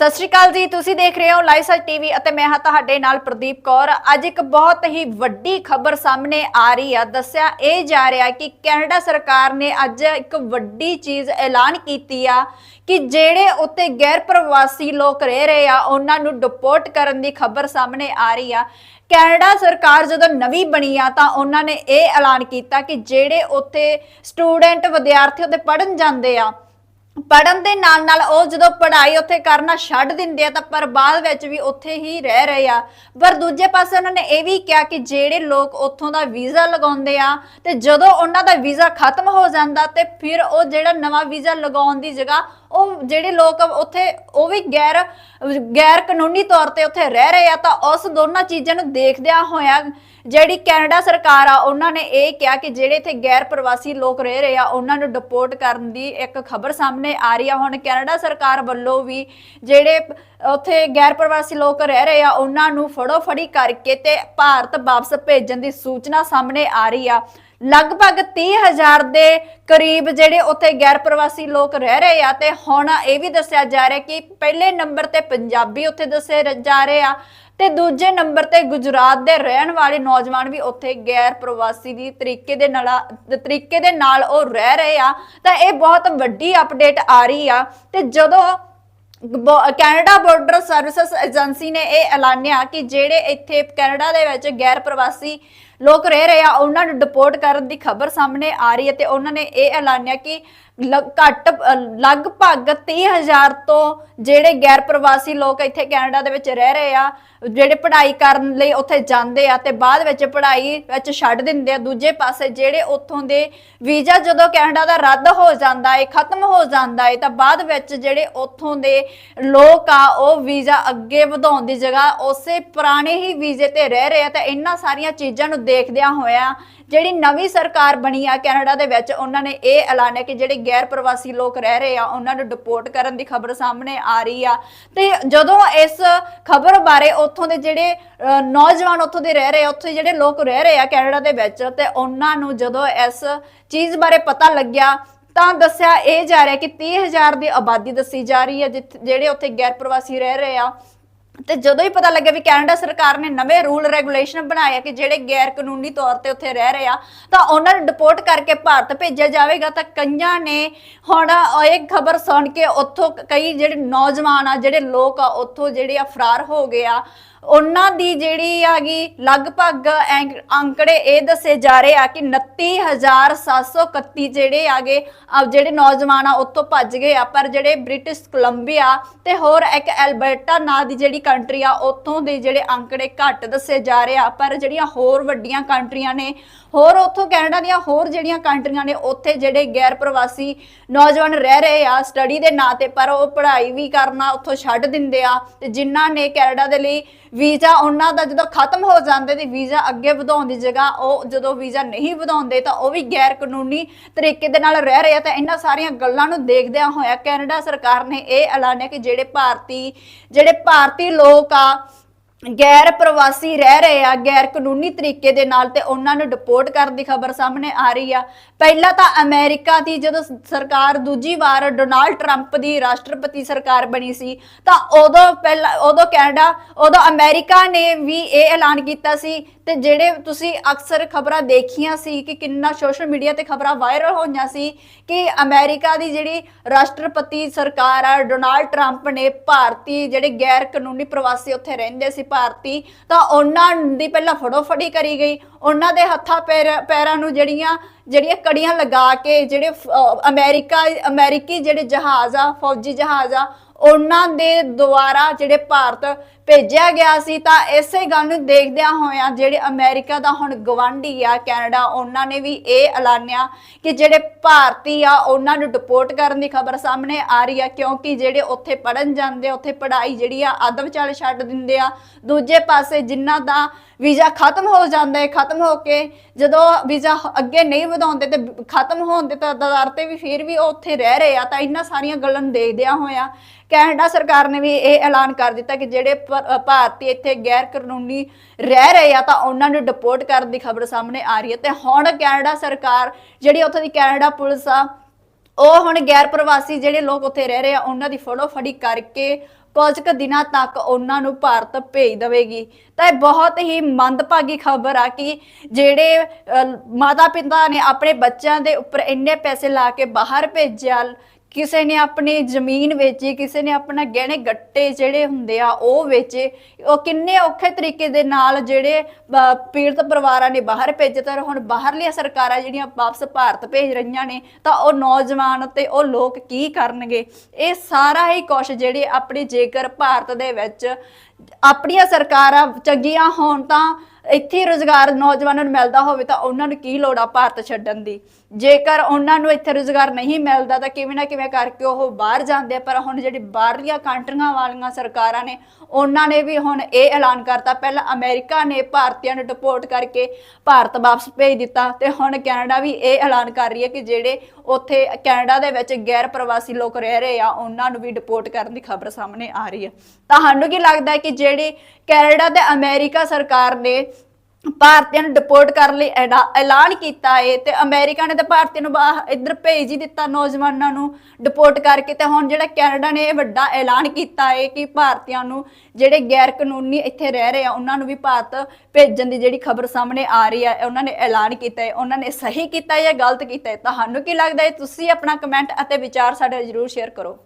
ਸਤਿ ਸ਼੍ਰੀ ਅਕਾਲ ਜੀ, ਤੁਸੀਂ ਦੇਖ ਰਹੇ ਹੋ ਲਾਈਵ ਸੱਚ ਟੀਵੀ ਅਤੇ ਮੈਂ ਹਾਂ ਤੁਹਾਡੇ ਨਾਲ ਪ੍ਰਦੀਪ ਕੌਰ। ਅੱਜ ਇੱਕ ਬਹੁਤ ਹੀ ਵੱਡੀ ਖਬਰ ਸਾਹਮਣੇ ਆ ਰਹੀ ਆ। ਦੱਸਿਆ ਇਹ ਜਾ ਰਿਹਾ ਕਿ ਕੈਨੇਡਾ ਸਰਕਾਰ ਨੇ ਅੱਜ ਇੱਕ ਵੱਡੀ ਚੀਜ਼ ਐਲਾਨ ਕੀਤੀ ਆ ਕਿ ਜਿਹੜੇ ਉੱਤੇ ਗੈਰ ਪ੍ਰਵਾਸੀ ਲੋਕ ਰਹਿ ਰਹੇ ਆ, ਉਹਨਾਂ ਨੂੰ ਡਿਪੋਰਟ ਕਰਨ ਦੀ ਖਬਰ ਸਾਹਮਣੇ ਆ ਰਹੀ ਆ। ਕੈਨੇਡਾ ਸਰਕਾਰ ਜਦੋਂ ਨਵੀਂ ਬਣੀ ਆ, ਤਾਂ ਉਹਨਾਂ ਨੇ ਇਹ ਐਲਾਨ ਕੀਤਾ ਕਿ ਜਿਹੜੇ ਉੱਥੇ ਸਟੂਡੈਂਟ ਵਿਦਿਆਰਥੀ ਉੱਤੇ ਪੜਨ ਜਾਂਦੇ ਆ ਪੜਨ ਦੇ ਨਾਲ ਨਾਲ ਉਹ ਜਦੋਂ ਪੜ੍ਹਾਈ ਉੱਥੇ ਕਰਨਾ ਛੱਡ ਦਿੰਦੇ ਆ ਤਾਂ ਪਰ ਬਾਅਦ ਵਿੱਚ ਵੀ ਉੱਥੇ ਹੀ ਰਹਿ ਰਹੇ ਆ। ਪਰ ਦੂਜੇ ਪਾਸੇ ਉਹਨਾਂ ਨੇ ਇਹ ਵੀ ਕਿਹਾ ਕਿ ਜਿਹੜੇ ਲੋਕ ਉੱਥੋਂ ਦਾ ਵੀਜ਼ਾ ਲਗਾਉਂਦੇ ਆ ਤੇ ਜਦੋਂ ਉਹਨਾਂ ਦਾ ਵੀਜ਼ਾ ਖਤਮ ਹੋ ਜਾਂਦਾ ਤੇ ਫਿਰ ਉਹ ਜਿਹੜਾ ਨਵਾਂ ਵੀਜ਼ਾ ਲਗਾਉਣ ਦੀ ਜਗ੍ਹਾ ਉਹ ਜਿਹੜੇ ਲੋਕ ਉੱਥੇ, ਉਹ ਵੀ ਗੈਰ ਗੈਰ ਕਾਨੂੰਨੀ ਤੌਰ ਤੇ ਉੱਥੇ ਰਹਿ ਰਹੇ ਆ, ਤਾਂ ਉਸ ਦੋਨਾਂ ਚੀਜ਼ਾਂ ਨੂੰ ਦੇਖਦਿਆਂ ਹੋਇਆਂ ਜਿਹੜੀ ਕੈਨੇਡਾ ਸਰਕਾਰ ਆ, ਉਹਨਾਂ ਨੇ ਇਹ ਕਿਹਾ ਕਿ ਜਿਹੜੇ ਇੱਥੇ ਗੈਰ ਪ੍ਰਵਾਸੀ ਲੋਕ ਰਹਿ ਰਹੇ ਆ, ਉਹਨਾਂ ਨੂੰ ਡਿਪੋਰਟ ਕਰਨ ਦੀ ਇੱਕ ਖਬਰ ਸਾਹਮਣੇ ਆ ਰਹੀ ਆ। ਹੁਣ ਕੈਨੇਡਾ ਸਰਕਾਰ ਵੱਲੋਂ ਵੀ ਜਿਹੜੇ ਉੱਥੇ ਗੈਰ ਪ੍ਰਵਾਸੀ ਲੋਕ ਰਹਿ ਰਹੇ ਆ, ਉਹਨਾਂ ਨੂੰ ਫੜੋ ਫੜੀ ਕਰਕੇ ਤੇ ਭਾਰਤ ਵਾਪਸ ਭੇਜਣ ਦੀ ਸੂਚਨਾ ਸਾਹਮਣੇ ਆ ਰਹੀ ਆ। ਲਗਭਗ 30000 ਦੇ ਕਰੀਬ ਜਿਹੜੇ ਉੱਥੇ ਗੈਰ ਪ੍ਰਵਾਸੀ ਲੋਕ ਰਹਿ ਰਹੇ ਆ ਤੇ ਹੁਣ ਇਹ ਵੀ ਦੱਸਿਆ ਜਾ ਰਿਹਾ ਕਿ ਪਹਿਲੇ ਨੰਬਰ ਤੇ ਪੰਜਾਬੀ ਉੱਥੇ ਦੱਸੇ ਜਾ ਰਹੇ ਆ ਤੇ ਦੂਜੇ ਨੰਬਰ ਤੇ ਗੁਜਰਾਤ ਦੇ ਰਹਿਣ ਵਾਲੇ ਨੌਜਵਾਨ ਵੀ ਉੱਥੇ ਗੈਰ ਪ੍ਰਵਾਸੀ ਦੀ ਤਰੀਕੇ ਦੇ ਨਾਲ, ਤਰੀਕੇ ਦੇ ਨਾਲ ਉਹ ਰਹਿ ਰਹੇ ਆ। ਤਾਂ ਇਹ ਬਹੁਤ ਵੱਡੀ ਅਪਡੇਟ ਆ ਰਹੀ ਆ ਤੇ ਜਦੋਂ ਬੋ- ਕੈਨੇਡਾ ਬਾਰਡਰ ਸਰਵਿਸਿਜ਼ ਏਜੰਸੀ ਨੇ ਇਹ ਐਲਾਨਿਆ ਕਿ ਜਿਹੜੇ ਇੱਥੇ ਕੈਨੇਡਾ ਦੇ ਵਿੱਚ ਗੈਰ ਪ੍ਰਵਾਸੀ ਲੋਕ ਰਹਿ ਰਹੇ ਆ ਉਹਨਾਂ ਨੂੰ ਡਿਪੋਰਟ ਕਰਨ ਦੀ ਖਬਰ ਸਾਹਮਣੇ ਆ ਰਹੀ ਹੈ ਤੇ ਉਹਨਾਂ ਨੇ ਇਹ ਐਲਾਨਿਆ ਕਿ ਘੱਟ ਅ, ਲਗਭਗ 30000 ਤੋਂ ਜਿਹੜੇ ਗੈਰ ਪ੍ਰਵਾਸੀ ਲੋਕ ਇੱਥੇ ਕੈਨੇਡਾ ਦੇ ਵਿੱਚ ਰਹਿ ਰਹੇ ਆ ਜਿਹੜੇ ਪੜ੍ਹਾਈ ਕਰਨ ਲਈ ਉੱਥੇ ਜਾਂਦੇ ਆ ਤੇ ਬਾਅਦ ਵਿੱਚ ਪੜ੍ਹਾਈ ਵਿੱਚ ਛੱਡ ਦਿੰਦੇ ਆ ਦੂਜੇ ਪਾਸੇ ਜਿਹੜੇ ਉੱਥੋਂ ਦੇ ਵੀਜ਼ਾ ਜਦੋਂ ਕੈਨੇਡਾ ਦਾ ਰੱਦ ਹੋ ਜਾਂਦਾ ਏ ਖਤਮ ਹੋ ਜਾਂਦਾ ਏ ਤਾਂ ਬਾਅਦ ਵਿੱਚ ਜਿਹੜੇ ਉੱਥੋਂ ਦੇ ਲੋਕ ਆ ਉਹ ਵੀਜ਼ਾ ਅੱਗੇ ਵਧਾਉਣ ਦੀ ਜਗ੍ਹਾ ਉਸੇ ਪੁਰਾਣੇ ਹੀ ਵੀਜ਼ੇ ਤੇ ਰਹਿ ਰਹੇ ਆ ਤਾਂ ਇਹਨਾਂ ਸਾਰੀਆਂ ਚੀਜ਼ਾਂ ਨੂੰ ਦੇਖਦਿਆਂ ਹੋਇਆਂ ਜਿਹੜੀ ਨਵੀਂ ਸਰਕਾਰ ਬਣੀ ਆ ਕੈਨੇਡਾ ਦੇ ਵਿੱਚ, ਉਹਨਾਂ ਨੇ ਇਹ ਐਲਾਨਿਆ ਕਿ ਜਿਹੜੇ ਗੈਰ ਪ੍ਰਵਾਸੀ ਲੋਕ ਰਹਿ ਰਹੇ ਆ, ਉਹਨਾਂ ਨੂੰ ਡਿਪੋਰਟ ਕਰਨ ਦੀ ਖਬਰ ਸਾਹਮਣੇ ਆ ਰਹੀ ਆ। ਤੇ ਜਦੋਂ ਇਸ ਖਬਰ ਬਾਰੇ ਉੱਥੋਂ ਦੇ ਜਿਹੜੇ ਨੌਜਵਾਨ ਉੱਥੋਂ ਦੇ ਰਹਿ ਰਹੇ ਆ, ਉੱਥੇ ਜਿਹੜੇ ਲੋਕ ਰਹਿ ਰਹੇ ਆ ਕੈਨੇਡਾ ਦੇ ਵਿੱਚ, ਤੇ ਉਹਨਾਂ ਨੂੰ ਜਦੋਂ ਇਸ ਚੀਜ਼ ਬਾਰੇ ਪਤਾ ਲੱਗਿਆ, ਤਾਂ ਦੱਸਿਆ ਇਹ ਜਾ ਰਿਹਾ ਕਿ 30000 ਦੀ ਆਬਾਦੀ ਦੱਸੀ ਜਾ ਰਹੀ ਹੈ, ਜਿੱਥੇ- ਜਿਹੜੇ ਉੱਥੇ ਗੈਰ ਪ੍ਰਵਾਸੀ ਰਹਿ ਰਹੇ ਆ ਤੇ ਜਦੋਂ ਹੀ ਪਤਾ ਲੱਗਿਆ ਵੀ ਕੈਨੇਡਾ ਸਰਕਾਰ ਨੇ ਨਵੇਂ ਰੂਲ ਰੈਗੂਲੇਸ਼ਨ ਬਣਾਇਆ ਕਿ ਜਿਹੜੇ ਗੈਰ ਕਾਨੂੰਨੀ ਤੌਰ ਤੇ ਉੱਥੇ ਰਹਿ ਰਹੇ ਆ, ਤਾਂ ਉਹਨਾਂ ਨੂੰ ਡਿਪੋਰਟ ਕਰਕੇ ਭਾਰਤ ਭੇਜਿਆ ਜਾਵੇਗਾ। ਤਾਂ ਕਈਆਂ ਨੇ ਹੁਣ ਇਹ ਖਬਰ ਸੁਣ ਕੇ ਉੱਥੋਂ ਕਈ ਜਿਹੜੇ ਨੌਜਵਾਨ ਆ, ਜਿਹੜੇ ਲੋਕ ਆ, ਉੱਥੋਂ ਜਿਹੜੇ ਆ ਫਰਾਰ ਹੋ ਗਏ ਆ ਉਹਨਾਂ ਦੀ ਜਿਹੜੀ ਆਗੀ ਲਗਭਗ ਐਂ- ਅੰਕੜੇ ਇਹ ਦੱਸੇ ਜਾ ਰਹੇ ਆ ਕਿ 29731 ਜਿਹੜੇ ਆਗੇ ਆ ਜਿਹੜੇ ਨੌਜਵਾਨ ਆ, ਉੱਥੋਂ ਭੱਜ ਗਏ ਆ। ਪਰ ਜਿਹੜੇ ਬ੍ਰਿਟਿਸ਼ ਕੋਲੰਬੀਆ ਤੇ ਹੋਰ ਇੱਕ ਐਲਬਰਟਾ ਨਾਂ ਦੀ ਜਿਹੜੀ ਕੰਟਰੀ ਆ, ਉੱਥੋਂ ਦੇ ਜਿਹੜੇ ਅੰਕੜੇ ਘੱਟ ਦੱਸੇ ਜਾ ਰਹੇ ਆ। ਪਰ ਜਿਹੜੀਆਂ ਹੋਰ ਵੱਡੀਆਂ ਕੰਟਰੀਆਂ ਨੇ, ਹੋਰ ਉੱਥੋਂ ਕੈਨੇਡਾ ਦੀਆਂ ਹੋਰ ਜਿਹੜੀਆਂ ਕੰਟਰੀਆਂ ਨੇ, ਉੱਥੇ ਜਿਹੜੇ ਗੈਰ ਪ੍ਰਵਾਸੀ ਨੌਜਵਾਨ ਰਹਿ ਰਹੇ ਆ ਸਟੱਡੀ ਦੇ ਨਾਂ ਤੇ, ਪਰ ਉਹ ਪੜ੍ਹਾਈ ਵੀ ਕਰਨਾ ਉੱਥੋਂ ਛੱਡ ਦਿੰਦੇ ਆ। ਤੇ ਜਿਨ੍ਹਾਂ ਨੇ ਕੈਨੇਡਾ ਦੇ ਲਈ ਵੀਜ਼ਾ ਉਹਨਾਂ ਦਾ ਜਦੋਂ ਖਤਮ ਹੋ ਜਾਂਦੇ ਤੇ ਵੀਜ਼ਾ ਅੱਗੇ ਵਧਾਉਣ ਦੀ ਜਗ੍ਹਾ ਉਹ ਜਦੋਂ ਵੀਜ਼ਾ ਨਹੀਂ ਵਧਾਉਂਦੇ ਤਾਂ ਉਹ ਵੀ ਗੈਰ ਕਾਨੂੰਨੀ ਤਰੀਕੇ ਦੇ ਨਾਲ ਰਹਿ ਰਹੇ ਆ ਤਾਂ ਇਹਨਾਂ ਸਾਰੀਆਂ ਗੱਲਾਂ ਨੂੰ ਦੇਖਦਿਆਂ ਹੋਇਆ ਕੈਨੇਡਾ ਸਰਕਾਰ ਨੇ ਇਹ ਐਲਾਨਿਆ ਕਿ ਜਿਹੜੇ ਭਾਰਤੀ ਜਿਹੜੇ ਭਾਰਤੀ ਲੋਕ ਆ ਗੈਰ ਪ੍ਰਵਾਸੀ ਰਹਿ ਰਹੇ ਆ, ਗੈਰ ਕਾਨੂੰਨੀ ਤਰੀਕੇ ਦੇ ਨਾਲ ਤੇ ਉਹਨਾਂ ਨੂੰ ਡਿਪੋਰਟ ਕਰਨ ਦੀ ਖਬਰ ਸਾਹਮਣੇ ਆ ਰਹੀ ਆ। ਪਹਿਲਾਂ ਤਾਂ ਅਮਰੀਕਾ ਦੀ ਜਦੋਂ ਸਰਕਾਰ ਦੂਜੀ ਵਾਰ ਡੋਨਾਲਡ ਟਰੰਪ ਦੀ ਰਾਸ਼ਟਰਪਤੀ ਸਰਕਾਰ ਬਣੀ ਸੀ, ਤਾਂ ਉਦੋਂ ਪਹਿਲਾਂ, ਉਦੋਂ ਕੈਨੇਡਾ, ਉਦੋਂ ਅਮਰੀਕਾ ਨੇ ਵੀ ਇਹ ਐਲਾਨ ਕੀਤਾ ਸੀ ਤੇ ਜਿਹੜੇ ਤੁਸੀਂ ਅਕਸਰ ਖਬਰਾਂ ਦੇਖੀਆਂ ਸੀ ਕਿ ਕਿੰਨਾ ਸੋਸ਼ਲ ਮੀਡੀਆ ਤੇ ਖਬਰਾਂ ਵਾਇਰਲ ਹੋਈਆਂ ਸੀ ਕਿ ਅਮਰੀਕਾ ਦੀ ਜਿਹੜੀ ਰਾਸ਼ਟਰਪਤੀ ਸਰਕਾਰ ਆ, ਡੋਨਾਲਡ ਟਰੰਪ ਨੇ ਭਾਰਤੀ ਜਿਹੜੇ ਗੈਰ ਕਾਨੂੰਨੀ ਪ੍ਰਵਾਸੀ ਉੱਥੇ ਰਹਿੰਦੇ ਸੀ ਭਾਰਤੀ, ਤਾਂ ਉਹਨਾਂ ਦੀ ਪਹਿਲਾਂ ਫੜੋਫੜੀ ਕਰੀ ਗਈ। ਉਹਨਾਂ ਦੇ ਹੱਥਾਂ ਪੈਰ, ਪੈਰਾਂ ਨੂੰ ਜਿਹੜੀਆਂ ਜਿਹੜੀਆਂ ਕੜੀਆਂ ਲਗਾ ਕੇ ਜਿਹੜੇ ਫ- ਅਹ ਅਮਰੀਕਾ, ਅਮਰੀਕੀ ਜਿਹੜੇ ਜਹਾਜ਼ ਆ, ਫੌਜੀ ਜਹਾਜ਼ ਆ ਉਹਨਾਂ ਦੇ ਦੁਆਰਾ ਜਿਹੜੇ ਭਾਰਤ ਭੇਜਿਆ ਗਿਆ ਸੀ, ਤਾਂ ਇਸੇ ਗੱਲ ਨੂੰ ਦੇਖਦਿਆਂ ਹੋਇਆਂ ਜਿਹੜੇ ਅਮਰੀਕਾ ਦਾ ਹੁਣ ਗਵਾਂਢੀ ਆ, ਕੈਨੇਡਾ, ਉਹਨਾਂ ਨੇ ਵੀ ਇਹ ਐਲਾਨਿਆ ਕਿ ਜਿਹੜੇ ਭਾਰਤੀ ਆ, ਉਹਨਾਂ ਨੂੰ ਡਿਪੋਰਟ ਕਰਨ ਦੀ ਖਬਰ ਸਾਹਮਣੇ ਆ ਰਹੀ ਆ, ਕਿਉਂਕਿ ਜਿਹੜੇ ਉੱਥੇ ਪੜਨ ਜਾਂਦੇ, ਉੱਥੇ ਪੜ੍ਹਾਈ ਜਿਹੜੀ ਆ, ਅੱਧ ਵਿਚਾਲੇ ਛੱਡ ਦਿੰਦੇ ਆ। ਦੂਜੇ ਪਾਸੇ ਜਿਨ੍ਹਾਂ ਦਾ ਵੀਜ਼ਾ ਖਤਮ ਹੋ ਜਾਂਦਾ ਹੈ ਖਤਮ ਹੋ ਕੇ ਜਦੋਂ ਵੀਜ਼ਾ ਅੱਗੇ ਨਹੀਂ ਵਧਾਉਂਦੇ ਤੇ ਖਤਮ ਹੋਣ ਦੇ ਤਾਂ ਤੇ ਵੀ ਫਿਰ ਵੀ ਉਹ ਉੱਥੇ ਰਹਿ ਰਹੇ ਆ, ਤਾਂ ਇਹਨਾਂ ਸਾਰੀਆਂ ਗੱਲਾਂ ਨੂੰ ਦੇਖਦਿਆਂ ਹੋਇਆ ਕੈਨੇਡਾ ਸਰਕਾਰ ਨੇ ਵੀ ਇਹ ਐਲਾਨ ਕਰ ਦਿੱਤਾ ਕਿ ਜਿਹੜੇ ਭਾਰਤੀ ਇੱਥੇ ਗੈਰ ਕਾਨੂੰਨੀ ਰਹਿ ਰਹੇ ਆ ਤਾਂ ਉਹਨਾਂ ਨੂੰ ਡਿਪੋਰਟ ਕਰਨ ਦੀ ਖਬਰ ਸਾਹਮਣੇ ਆ ਰਹੀ ਹੈ ਤੇ ਹੁਣ ਕੈਨੇਡਾ ਸਰਕਾਰ, ਜਿਹੜੀ ਉੱਥੇ ਦੀ ਕੈਨੇਡਾ ਪੁਲਿਸ ਆ, ਉਹ ਹੁਣ ਗੈਰ ਪ੍ਰਵਾਸੀ ਜਿਹੜੇ ਲੋਕ ਉੱਥੇ ਰਹਿ ਰਹੇ ਆ, ਉਹਨਾਂ ਦੀ ਫੜੋ ਫੜੀ ਕਰਕੇ ਕੁਝ ਕੁ ਦਿਨਾਂ ਤੱਕ ਉਹਨਾਂ ਨੂੰ ਭਾਰਤ ਭੇਜ ਦੇਵੇਗੀ। ਤਾਂ ਇਹ ਬਹੁਤ ਹੀ ਮੰਦਭਾਗੀ ਖਬਰ ਆ ਕਿ ਜਿਹੜੇ ਮਾਤਾ ਪਿਤਾ ਨੇ ਆਪਣੇ ਬੱਚਿਆਂ ਦੇ ਉੱਪਰ ਇੰਨੇ ਪੈਸੇ ਲਾ ਕੇ ਬਾਹਰ ਭੇਜਿਆ ਕਿਸੇ ਨੇ ਆਪਣੀ ਜ਼ਮੀਨ ਵੇਚੀ ਕਿਸੇ ਨੇ ਆਪਣਾ ਗਹਿਣੇ ਗੱਟੇ ਜਿਹੜੇ ਹੁੰਦੇ ਆ ਉਹ ਵੇਚੇ। ਉਹ ਕਿੰਨੇ ਔਖੇ ਤਰੀਕੇ ਦੇ ਨਾਲ ਜਿਹੜੇ ਅਹ, ਪੀੜਤ ਪਰਿਵਾਰਾਂ ਨੇ ਬਾਹਰ ਭੇਜੇ ਤਾਂ ਹੁਣ ਬਾਹਰਲੀਆਂ ਸਰਕਾਰਾਂ ਜਿਹੜੀਆਂ ਵਾਪਸ ਭਾਰਤ ਭੇਜ ਰਹੀਆਂ ਨੇ ਤਾਂ ਉਹ ਨੌਜਵਾਨ ਤੇ ਉਹ ਲੋਕ ਕੀ ਕਰਨਗੇ? ਇਹ ਸਾਰਾ ਹੀ ਕੁਛ ਜਿਹੜੇ ਆਪਣੀ ਜੇਕਰ ਭਾਰਤ ਦੇ ਵਿੱਚ ਆਪਣੀਆਂ ਸਰਕਾਰਾਂ ਚੰਗੀਆਂ ਹੋਣ ਤਾਂ ਇੱਥੇ ਰੋਜ਼ਗਾਰ ਨੌਜਵਾਨਾਂ ਨੂੰ ਮਿਲਦਾ ਹੋਵੇ ਤਾਂ ਉਹਨਾਂ ਨੂੰ ਕੀ ਲੋੜ ਆ ਭਾਰਤ ਛੱਡਣ ਦੀ? ਜੇਕਰ ਉਹਨਾਂ ਨੂੰ ਇੱਥੇ ਰੁਜ਼ਗਾਰ ਨਹੀਂ ਮਿਲਦਾ, ਤਾਂ ਕਿਵੇਂ ਨਾ ਕਿਵੇਂ ਕਰਕੇ ਉਹ ਬਾਹਰ ਜਾਂਦੇ ਆ। ਪਰ ਹੁਣ ਜਿਹੜੀ ਬਾਹਰਲੀਆਂ ਕੰਟਰੀਆਂ ਵਾਲੀਆਂ ਸਰਕਾਰਾਂ ਨੇ, ਉਹਨਾਂ ਨੇ ਵੀ ਹੁਣ ਇਹ ਐਲਾਨ ਕਰਤਾ। ਪਹਿਲਾਂ ਅਮਰੀਕਾ ਨੇ ਭਾਰਤੀਆਂ ਨੂੰ ਡਿਪੋਰਟ ਕਰਕੇ ਭਾਰਤ ਵਾਪਸ ਭੇਜ ਦਿੱਤਾ ਤੇ ਹੁਣ ਕੈਨੇਡਾ ਵੀ ਇਹ ਐਲਾਨ ਕਰ ਰਹੀ ਹੈ ਕਿ ਜਿਹੜੇ ਉੱਥੇ ਕੈਨੇਡਾ ਦੇ ਵਿੱਚ ਗੈਰ ਪ੍ਰਵਾਸੀ ਲੋਕ ਰਹਿ ਰਹੇ ਆ, ਉਹਨਾਂ ਨੂੰ ਵੀ ਡਿਪੋਰਟ ਕਰਨ ਦੀ ਖਬਰ ਸਾਹਮਣੇ ਆ ਰਹੀ ਹੈ। ਤੁਹਾਨੂੰ ਕੀ ਲੱਗਦਾ ਹੈ ਕਿ ਜਿਹੜੀ ਕੈਨੇਡਾ ਤੇ ਅਮਰੀਕਾ ਸਰਕਾਰ ਨੇ ਭਾਰਤੀਆਂ ਨੂੰ ਡਿਪੋਰਟ ਕਰਨ ਲਈ ਐਡਾ- ਐਲਾਨ ਕੀਤਾ ਏ ਤੇ ਅਮਰੀਕਾ ਨੇ ਤਾਂ ਭਾਰਤੀਆਂ ਨੂੰ ਬਾਹਰ ਇੱਧਰ ਭੇਜ ਹੀ ਦਿੱਤਾ ਨੌਜਵਾਨਾਂ ਨੂੰ ਡਿਪੋਰਟ ਕਰਕੇ ਤੇ ਹੁਣ ਜਿਹੜਾ ਕੈਨੇਡਾ ਨੇ ਇਹ ਵੱਡਾ ਐਲਾਨ ਕੀਤਾ ਏ ਕਿ ਭਾਰਤੀਆਂ ਨੂੰ ਜਿਹੜੇ ਗੈਰ ਕਾਨੂੰਨੀ ਇੱਥੇ ਰਹਿ ਰਹੇ ਆ, ਉਹਨਾਂ ਨੂੰ ਵੀ ਭਾਰਤ ਭੇਜਣ ਦੀ ਜਿਹੜੀ ਖਬਰ ਸਾਹਮਣੇ ਆ ਰਹੀ ਹੈ ਉਹਨਾਂ ਨੇ ਐਲਾਨ ਕੀਤਾ ਹੈ ਉਹਨਾਂ ਨੇ ਸਹੀ ਕੀਤਾ ਜਾਂ ਗਲਤ ਕੀਤਾ ਹੈ ਤੁਹਾਨੂੰ ਕੀ ਲੱਗਦਾ ਹੈ ਤੁਸੀਂ ਆਪਣਾ ਕਮੈਂਟ ਅਤੇ ਵਿਚਾਰ ਸਾਡੇ ਜਰੂਰ ਸ਼ੇਅਰ ਕਰੋ।